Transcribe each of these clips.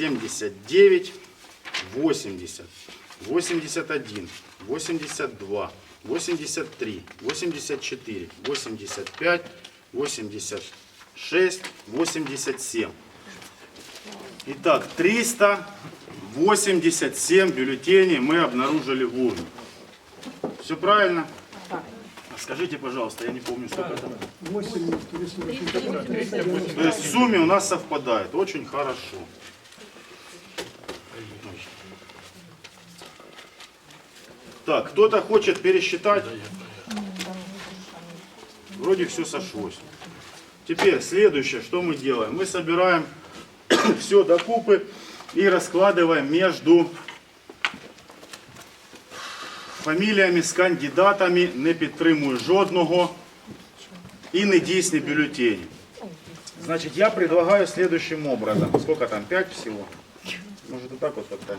79, 80, 81, 82, 83, 84, 85, 86, 87. Итак, 387 бюллетеней мы обнаружили в урне. Все правильно? А Скажите, пожалуйста, я не помню, сколько там. 8 То есть в сумме у нас совпадает. Очень хорошо. Так, кто-то хочет пересчитать? Вроде все сошлось. Теперь следующее, что мы делаем? Мы собираем все до купы и раскладываем между фаміліями з кандидатами, не підтримую жодного і недійсні бюллетені. Значит, я предлагаю следующим образом. Сколько там? Пять всего? Может, вот так вот как-то?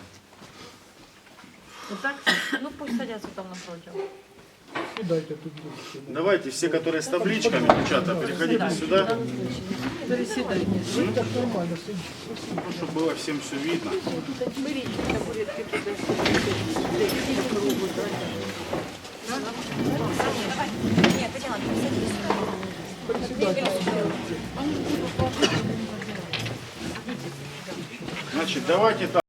Вот так? Ну пусть садятся там напротив. Дайте тут ближче. Давайте все, которые с табличками, девчата, переходите сюда, Пересідайте. Ну так нормально сидіть. ну, чтобы было всем все видно. Беріть табуретки туди. Значит, давайте так.